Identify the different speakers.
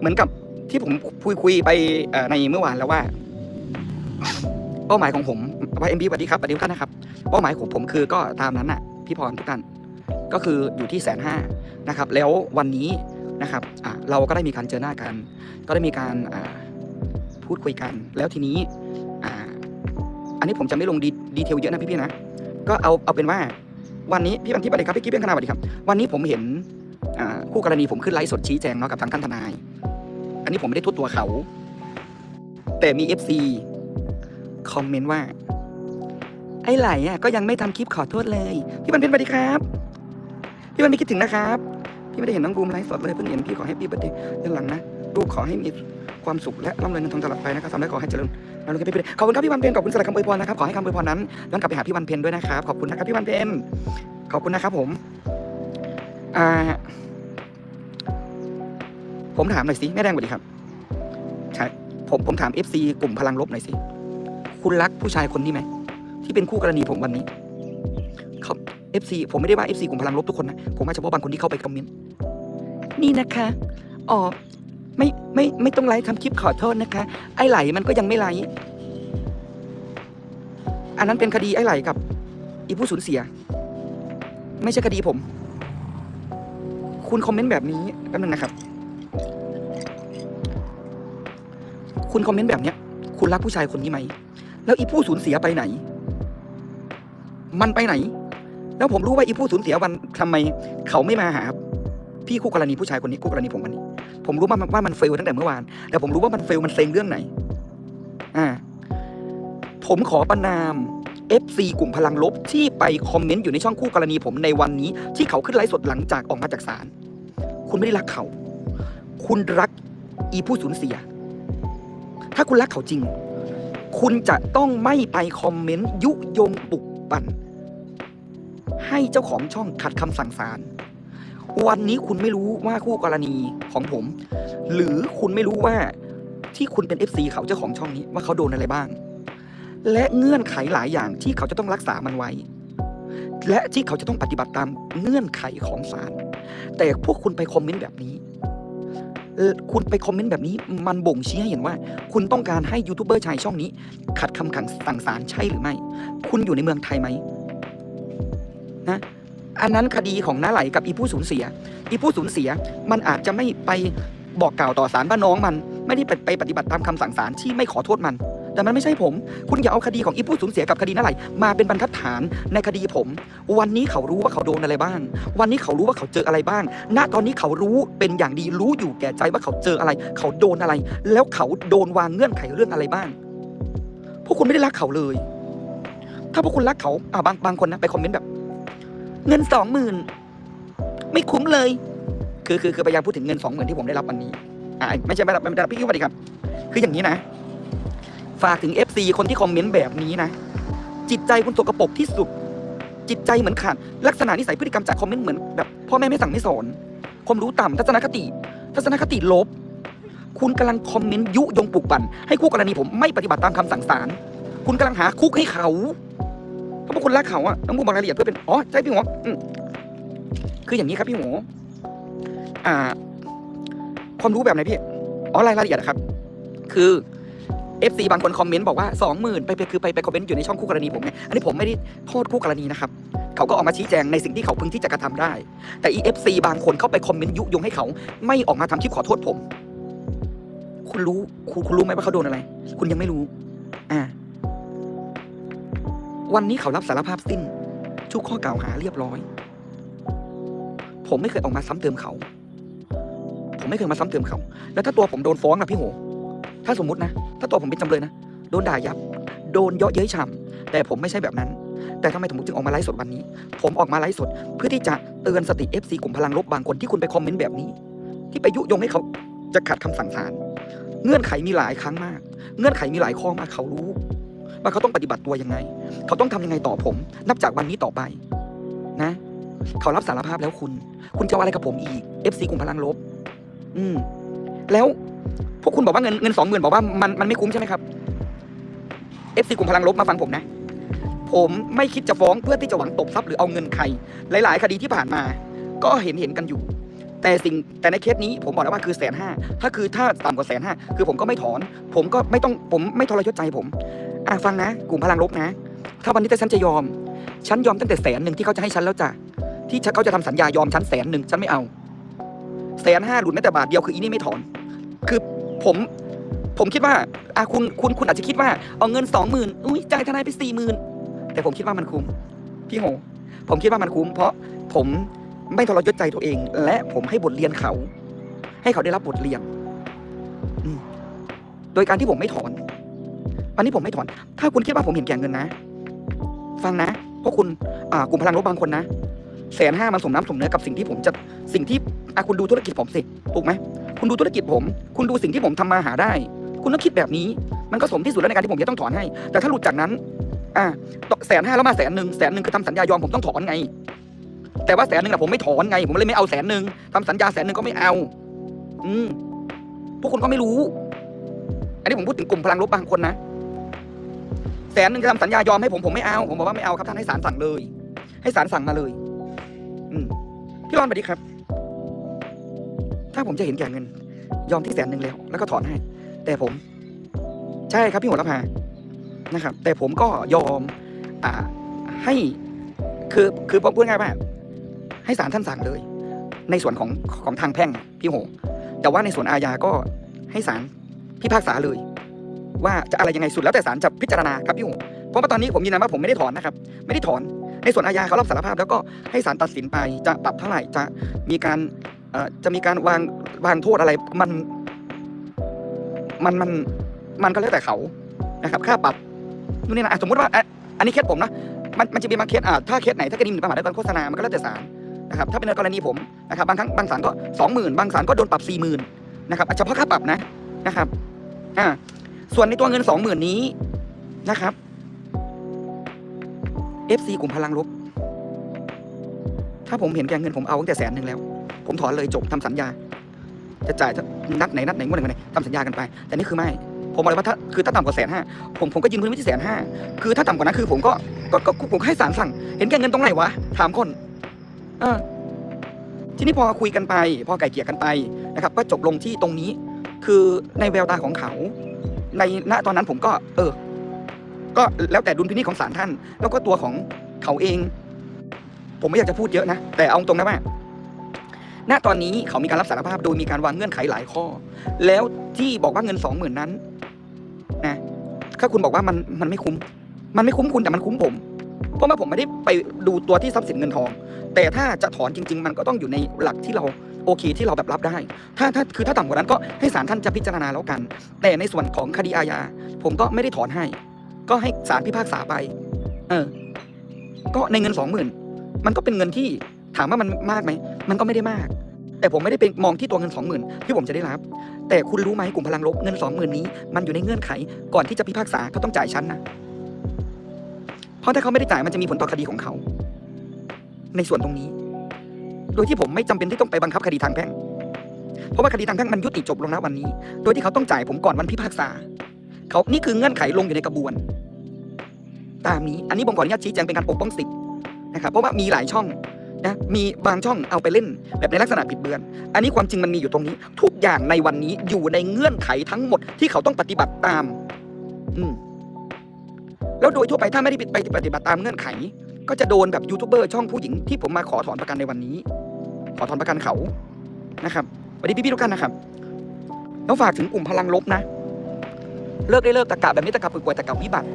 Speaker 1: เหมือนกับที่ผมคุยคุยไปในเมื่อวานแล้วว่า เป้าหมายของผมว่าเอ็มบีสวัสดีครับสวัสดีทุกท่านนะครับ เป้าหมายของผมคือก็ตามนั้นน่ะ พี่พรทุกท่านก็คืออยู่ที่แสนห้านะครับ แล้ววันนี้นะครับเราก็ได้มีการเจอหน้ากัน ก็ได้มีการพูดคุยกัน แล้วทีนี้อันนี้ผมจะไม่ลงดีดเทลเยอะนะพี่ๆนะก็เอาเอาเป็นว่า วันนี้พี่บันทิพย์สวัสดีครับพี่กิ๊บเป็นขนาดสวัสดีครับ วันนี้ผมเห็นคู่กรณีผมขึ้นไลฟ์สดชี้แจงเนาะกับทางท่านทนาย อันนี้ผมไม่ได้โทุตัวเขา แต่มี FC คอมเมนต์ว่า ไอ้ไหลอะก็ยังไม่ทำคลิปขอโทษเลย พี่บันเพ็ญสวัสดีครับ พี่บันไม่คิดถึงนะครับ พี่ไม่ได้เห็นน้องบูมไลฟ์สดเลยเพิ่งเห็นพี่ขอให้พี่บันเดย์ด้านหลังนะลูกขอให้มีความสุขและร่ำรวยเงินทองตลอดไปนะครับทำได้ขอให้เจริญแล้วก็พี่บันขอบคุณครับพี่บันเพ็ญขอบคุณสำหรับคำอวยพรนะครับขอให้คำอวยพรนั้นย้อนกลับไปหาพี่บันเพ็ญด้วยนะครับขอบคุณนะครับพี่บันเพ็ญขอบคุณนะครับผมอ่า ผมถามหน่อยสิแม่แดงสวัสดีครับใช่ผมผมถาม FC กลุ่มพลังลบหน่อยสิคุณรักผู้ชายคนนี้ไหมที่เป็นคู่กรณีผมวันนี้เขา FC ผมไม่ได้ว่า FC กลุ่มพลังลบทุกคนนะผมว่าเฉพาะบางคนที่เข้าไปคอมเมนต์นี่นะคะอ๋อไม่ไม่ไม่ต้องไลฟ์ทำคลิปขอโทษนะคะ ไอ้ไหลมันก็ยังไม่ไลฟ์อันนั้นเป็นคดีไอ้ไหลกับอีผู้สูญเสีย ไม่ใช่คดีผม คุณคอมเมนต์แบบนี้แป๊บนึงนะครับ คุณคอมเมนต์แบบเนี้ย คุณรักผู้ชายคนนี้ไหม แล้วอีผู้สูญเสียไปไหน มันไปไหน แล้วผมรู้ว่าอีผู้สูญเสียวันทำไม เขาไม่มาหา พี่คู่กรณีผู้ชายคนนี้คู่กรณีผมวันนี้ผมรู้ว่ามันว่ามันเฟลตั้งแต่เมื่อวาน แต่ผมรู้ว่ามันเฟลมันเซ็งเรื่องไหน อ่า ผมขอประนาม FC กลุ่มพลังลบที่ไปคอมเมนต์อยู่ในช่องคู่กรณีผมในวันนี้ ที่เขาขึ้นไลฟ์สดหลังจากออกมาจากศาล คุณไม่ได้รักเขา คุณรักอีผู้สูญเสีย ถ้าคุณรักเขาจริง คุณจะต้องไม่ไปคอมเมนต์ยุยงปลุกปั่น ให้เจ้าของช่องขัดคำสั่งศาลวันนี้คุณไม่รู้ว่าคู่กรณีของผม หรือคุณไม่รู้ว่าที่คุณเป็น FC เขาเจ้าของช่องนี้ว่าเขาโดนอะไรบ้าง และเงื่อนไขหลายอย่างที่เขาจะต้องรักษามันไว้ และที่เขาจะต้องปฏิบัติตามเงื่อนไขของศาลแต่พวกคุณไปคอมเมนต์แบบนี้ ออคุณไปคอมเมนต์แบบนี้มันบ่งชี้ให้เห็นว่า คุณต้องการให้ยูทูบเบอร์ชายช่องนี้ ขัดคำขังสั่งศาลใช่หรือไม่ คุณอยู่ในเมืองไทยไหมนะอันนั้นคดีของน้าไหลกับอีผู้สูญเสีย อีผู้สูญเสียมันอาจจะไม่ไปบอกกล่าวต่อศาลว่าน้องมัน ไม่ได้ไปไปปฏิบัติตามคำสั่งศาลที่ไม่ขอโทษมัน แต่มันไม่ใช่ผม คุณอย่าเอาคดีของอีผู้สูญเสียกับคดีน้าไหลมาเป็นบรรทัดฐานในคดีผม วันนี้เขารู้ว่าเขาโดนอะไรบ้าง วันนี้เขารู้ว่าเขาเจออะไรบ้าง ณ ตอนนี้เขารู้เป็นอย่างดีรู้อยู่แก่ใจว่าเขาเจออะไร เขาโดนอะไร แล้วเขาโดนวางเงื่อนไขเรื่องอะไรบ้าง พวกคุณไม่ได้รักเขาเลย ถ้าพวกคุณรักเขาอ่าบางบางคนนะไปคอมเมนต์แบบ เงินสองหมื่นไม่คุ้มเลย คือคือคือพยายามพูดถึงเงินสองหมื่นที่ผมได้รับวันนี้ อ่าไม่ใช่ไม่ได้ไม่ได้พี่คิดว่าดีครับ คืออย่างนี้นะ ฝากถึง FC คนที่คอมเมนต์แบบนี้นะ จิตใจคุณสกปรกที่สุด จิตใจเหมือนขาดลักษณะนิสัยพฤติกรรมจากคอมเมนต์เหมือนแบบพ่อแม่ไม่สั่งไม่สอนความรู้ต่ำทัศนคติ ทัศนคติลบ คุณกำลังคอมเมนต์ยุยงปลุกปั่นให้คู่กรณีผมไม่ปฏิบัติตามคำสั่งศาลคุณกำลังหาคุกให้เขาเพราะคุณรักเขาอะต้องพูดบารายละเอียดเพื่อเป็นอ๋อใช่พี่หัวอืมคืออย่างนี้ครับพี่หัวอ่า ความรู้แบบไหนพี่อ๋อรายละเอียดครับ คือ FC บางคนคอมเมนต์บอกว่าสองหมื่นไปไปคือไปไปคอมเมนต์อยู่ในช่องคู่กรณีผมไงอันนี้ผมไม่ได้โทษคู่กรณีนะครับเขาก็ออกมาชี้แจงในสิ่งที่เขาพึงที่จะกระทำได้ แต่ EFC บางคนเข้าไปคอมเมนต์ยุยงให้เขา ไม่ออกมาทำคลิปขอโทษผม คุณรู้คุณคุณรู้ไหมว่าเขาโดนอะไร คุณยังไม่รู้ อ่า วันนี้เขารับสารภาพสิ้นทุกข้อกล่าวหาเรียบร้อย ผมไม่เคยออกมาซ้ำเติมเขา ผมไม่เคยมาซ้ำเติมเขา แล้วถ้าตัวผมโดนฟ้องนะพี่โห ถ้าสมมตินะ ถ้าตัวผมเป็นจำเลยนะ โดนด่ายับ โดนเยาะเย้ยฉ่ำแต่ผมไม่ใช่แบบนั้น แต่ทำไมผมจึงออกมาไลฟ์สดวันนี้ ผมออกมาไลฟ์สด เพื่อที่จะเตือนสติ FC กลุ่มพลังลบบางคนที่คุณไปคอมเมนต์แบบนี้ ที่ไปยุยงให้เขาจะขัดคำสั่งศาลเงื่อนไขมีหลายครั้งมาก เงื่อนไขมีหลายข้อมากเขารู้ว่าเขาต้องปฏิบัติตัวยังไง เขาต้องทำยังไงต่อผม นับจากวันนี้ต่อไปนะ เขารับสารภาพแล้วคุณ คุณจะเอาอะไรกับผมอีก FC กลุ่มพลังลบ อืม แล้ว พวกคุณบอกว่าเงินเงินสองหมื่นบอกว่ามันมันไม่คุ้มใช่ไหมครับ FC กลุ่มพลังลบมาฟังผมนะ ผมไม่คิดจะฟ้องเพื่อที่จะหวังตบทรัพย์หรือเอาเงินใคร หลาย ๆ คดีที่ผ่านมา ก็เห็นเห็นกันอยู่ แต่สิ่งแต่ในเคสนี้ผมบอกแล้วว่าคือแสนห้าถ้าคือถ้าต่ำกว่าแสนห้าคือผมก็ไม่ถอน ผมก็ไม่ต้องผมไม่ทรยศใจผมอะฟังนะ กลุ่มพลังลบนะ ถ้าวันนี้แต่ฉันจะยอม ฉันยอมตั้งแต่แสนหนึ่งที่เขาจะให้ฉันแล้วจ้ะที่เขาจะทำสัญญายอมฉันแสนหนึ่งฉันไม่เอาแสนห้าหลุดแม้แต่บาทเดียวคืออีนี่ไม่ถอน คือผมผมคิดว่าอะคุณคุณคุณอาจจะคิดว่าเอาเงินสองหมื่นอุ้ยจ่ายทนายไปสี่หมื่นแต่ผมคิดว่ามันคุ้มพี่โห ผมคิดว่ามันคุ้ม เพราะผมไม่ทรยศใจตัวเอง และผมให้บทเรียนเขา ให้เขาได้รับบทเรียนโดยการที่ผมไม่ถอน วันนี้ผมไม่ถอน ถ้าคุณคิดว่าผมเห็นแก่เงินนะ ฟังนะเพราะคุณอ่ากลุ่มพลังลบบางคนนะแสนห้ามันสมน้ำสมเนื้อกับสิ่งที่ผมจะสิ่งที่อะคุณดูธุรกิจผมสิถูกไหม คุณดูธุรกิจผม คุณดูสิ่งที่ผมทำมาหาได้ คุณต้องคิดแบบนี้ มันก็สมที่สุดแล้วในการที่ผมจะต้องถอนให้ แต่ถ้าหลุดจากนั้น อ่าแสนห้าแล้วมาแสนหนึ่งแสนหนึ่งคือทำสัญญายอมผมต้องถอนไง แต่ว่าแสนหนึ่งอะผมไม่ถอนไง ผมเลยไม่เอาแสนหนึ่งทำสัญญาแสนหนึ่งก็ไม่เอา อืมพวกคุณก็ไม่รู้ อันนี้ผมพูดถึงกลุ่มพลังลบบางคนนะแสนหนึ่งจะทำสัญญายอมให้ผมผมไม่เอา ผมบอกว่าไม่เอาครับท่านให้ศาลสั่งเลย ให้ศาลสั่งมาเลย อืมพี่รอนสวัสดีครับ ถ้าผมจะเห็นแก่เงิน ยอมที่แสนหนึ่งแล้ว แล้วก็ถอนให้ แต่ผม ใช่ครับพี่หัวละพานะครับ แต่ผมก็ยอมอ่าให้คือคือผมพูดง่ายว่าให้ศาลท่านสั่งเลย ในส่วนของของทางแพ่งพี่โหแต่ว่าในส่วนอาญาก็ให้ศาลพิพากษาเลย ว่าจะอะไรยังไงสุดแล้วแต่ศาลจะพิจารณาครับพี่โหเพราะว่าตอนนี้ผมยืนยันว่าผมไม่ได้ถอนนะครับ ไม่ได้ถอน ในส่วนอาญาเขารับสารภาพ แล้วก็ให้ศาลตัดสินไปจะปรับเท่าไหร่จะมีการ จะมีการวางวางโทษอะไรมันมันมันมันก็แล้วแต่เขานะครับ ค่าปรับนู่นนี่นะสมมติว่าอันนี้เคสผมนะมันมันจะมีบางเคสอ่าถ้าเคสไหนถ้าคดีหมิ่นประมาทและการโฆษณามันก็แล้วแต่ศาลนะครับ ถ้าเป็นในกรณีผมนะครับบางครั้งบางศาลก็สองหมื่นบางศาลก็โดนปรับสี่หมื่นนะครับเฉพาะค่าปรับนะนะครับอ่าส่วนในตัวเงินสองหมื่นนี้นะครับ FC กลุ่มพลังลบ ถ้าผมเห็นแก่เงินผมเอาตั้งแต่แสนหนึ่งแล้ว ผมถอนเลยจบทำสัญญา จะจ่ายนัดไหนนัดไหนงวดไหนไหนทำสัญญากันไป แต่นี่คือไม่ ผมบอกเลยว่าถ้าคือถ้าต่ำกว่าแสนห้าผมผมก็ยืนพื้นไว้ที่แสนห้าคือถ้าต่ำกว่านั้นคือผมก็ก็ก็ผมก็ให้ศาลสั่ง เห็นแก่เงินตรงไหนวะถามคนเออทีนี้พอคุยกันไป พอไก่เกลี่ยกันไปนะครับ ก็จบลงที่ตรงนี้ คือในแววตาของเขา ในณตอนนั้นผมก็ เออ ก็แล้วแต่ดุลพินิจของศาลท่าน แล้วก็ตัวของเขาเอง ผมไม่อยากจะพูดเยอะนะ แต่เอาตรงนะว่า ณตอนนี้เขามีการรับสารภาพโดยมีการวางเงื่อนไขหลายข้อ แล้วที่บอกว่าเงินสองหมื่นนั้นนะถ้าคุณบอกว่ามันมันไม่คุ้ม มันไม่คุ้มคุณแต่มันคุ้มผมเพราะว่าผมไม่ได้ไปดูตัวที่ทรัพย์สินเงินทอง แต่ถ้าจะถอนจริง ๆ มันก็ต้องอยู่ในหลักที่เราโอเคที่เราแบบรับได้ ถ้าถ้าคือถ้าต่ำกว่านั้นก็ให้ศาลท่านจะพิจารณาแล้วกัน แต่ในส่วนของคดีอาญาผมก็ไม่ได้ถอนให้ ก็ให้ศาลพิพากษาไป เออ ก็ในเงินสองหมื่นมันก็เป็นเงินที่ ถามว่ามันมากไหม มันก็ไม่ได้มาก แต่ผมไม่ได้เป็นมองที่ตัวเงินสองหมื่นที่ผมจะได้รับ แต่คุณรู้ไหมกลุ่มพลังลบเงินสองหมื่นนี้ มันอยู่ในเงื่อนไข ก่อนที่จะพิพากษาเขาต้องจ่ายชั้นนะ เพราะถ้าเขาไม่ได้จ่ายมันจะมีผลต่อคดีของเขา ในส่วนตรงนี้ โดยที่ผมไม่จำเป็นที่ต้องไปบังคับคดีทางแพ่ง เพราะว่าคดีทางแพ่งมันยุติจบลงแล้ววันนี้ โดยที่เขาต้องจ่ายผมก่อนวันพิพากษา เขานี่คือเงื่อนไขลงอยู่ในกระบวน ตามนี้ อันนี้ผมขออนุญาตชี้แจงเป็นการปกป้องสิทธิ์นะครับ เพราะว่ามีหลายช่อง นะมีบางช่องเอาไปเล่น แบบในลักษณะผิดเบือน อันนี้ความจริงมันมีอยู่ตรงนี้ ทุกอย่างในวันนี้อยู่ในเงื่อนไขทั้งหมดที่เขาต้องปฏิบัติตาม อืมแล้วโดยทั่วไปถ้าไม่ได้ไปปฏิบัติตามเงื่อนไข ก็จะโดนแบบยูทูบเบอร์ช่องผู้หญิงที่ผมมาขอถอนประกันในวันนี้ ขอถอนประกันเขานะครับสวัสดีพี่ๆทุกท่านนะครับแล้วฝากถึงกลุ่มพลังลบนะ เลิกได้เลิกตะกะแบบนี้ตะกะปึกป่วยตะกะวิบัติ